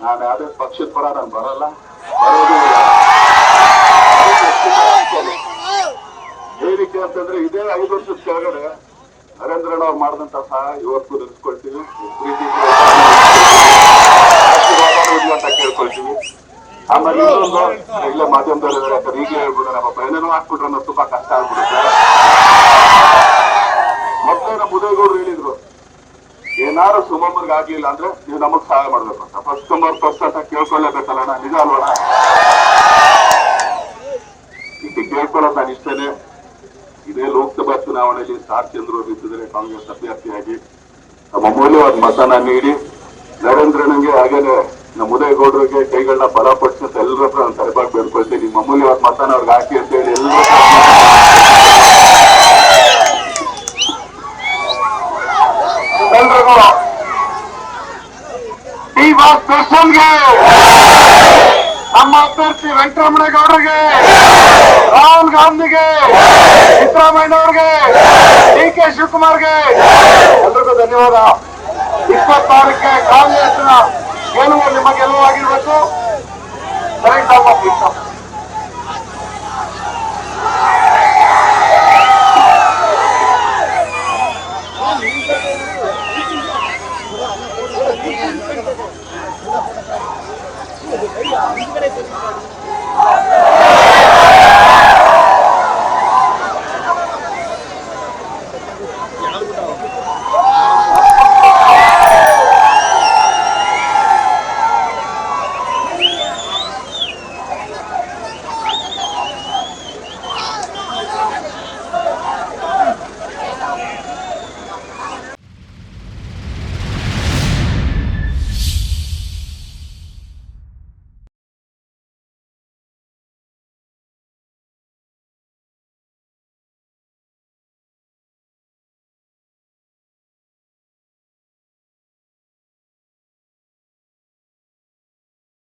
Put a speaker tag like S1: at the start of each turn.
S1: ನಾನು ಬರಲ್ಲ. ಬರೋದು ಬರಲ್ಲ ಏನಕ್ಕೆ ಅಂತಂದ್ರೆ ಇದೇ ಐದು ವರ್ಷದ ಕೆಳಗಡೆ ನರೇಂದ್ರಣ್ಣ ಅವ್ರು ಮಾಡಿದಂತ ಸಹ ಇವತ್ತು ನೆನೆಸ್ಕೊಳ್ತೀವಿ ಅಂತ ಕೇಳ್ಕೊಳ್ತೀವಿ. ಆಮೇಲೆ ಇಲ್ಲೇ ಮಾಧ್ಯಮದವ್ರು ಇದಾರೆ ಯಾಕಂದ್ರೆ ಈಗ ಹೇಳ್ಬಿಡು ನಮ್ಮ ಏನೇನೋ ಹಾಕ್ಬಿಟ್ರೆ ಅನ್ನೋದು ತುಂಬಾ ಕಷ್ಟ ಆಗ್ಬಿಡುತ್ತೆ. ಏನಾರು ಸುಮಮ್ಮರ್ಗೆ ಆಗ್ಲಿಲ್ಲ ಅಂದ್ರೆ ನೀವು ನಮಗ್ ಸಹಾಯ ಮಾಡ್ಬೇಕು ಅಂತ. ಫಸ್ಟ್ ಕಮರ್ ಫಸ್ಟ್ ಅಂತ ಕೇಳ್ಕೊಳ್ಳೇಬೇಕಲ್ಲ ಅಣ್ಣ ನಿಜ ಅಲ್ವಣ ಈಗ ಕೇಳ್ಕೊಳ್ಳೋದು ನಾನು ಇಷ್ಟೇನೆ. ಇದೇ ಲೋಕಸಭಾ ಚುನಾವಣೆಯಲ್ಲಿ ಸ್ಟಾರ್ ಚಂದ್ರು ನಿಂತಿದ್ರೆ ಕಾಂಗ್ರೆಸ್ ಅಭ್ಯರ್ಥಿಯಾಗಿ ನಮ್ಮ ಮೌಲ್ಯವಾದ ಮತನ ನೀಡಿ, ನರೇಂದ್ರನಿಗೆ ಹಾಗೇನೆ ನಮ್ಮ ಉದಯಗೌಡರಿಗೆ ಕೈಗಳನ್ನ ಬಲಪಡಿಸಿ ಅಂತ ಎಲ್ಲರ ಹತ್ರ ನಾನು ತಲೆಬಾಗಿ ಬೇಡ್ಕೊಳ್ತೀನಿ. ನಿಮ್ಮ ಅಮೂಲ್ಯವಾದ ಮತನ ಅವ್ರಿಗೆ ಹಾಕಿ ಅಂತ ಹೇಳಿ ಎಲ್ಲರೂ ಬಾಸ್ ದರ್ಶನ್ಗೆ ನಮ್ಮ ಅಭ್ಯರ್ಥಿ ವೆಂಕಟರಮಣೇಗೌಡರಿಗೆ. ರಾಹುಲ್ ಗಾಂಧಿಗೆ. ಸಿದ್ದರಾಮಯ್ಯನವ್ರಿಗೆ. ಡಿ ಕೆ ಶಿವಕುಮಾರ್ಗೆ. ಎಲ್ರಿಗೂ ಧನ್ಯವಾದ. ಇಪ್ಪತ್ತಾರಕ್ಕೆ ಕಾಂಗ್ರೆಸ್ನ ಗೆಲುವು ನಿಮ್ಮ ಗೆಲುವಾಗಿರ್ಬೇಕು ಸರಿತಾ Thank you.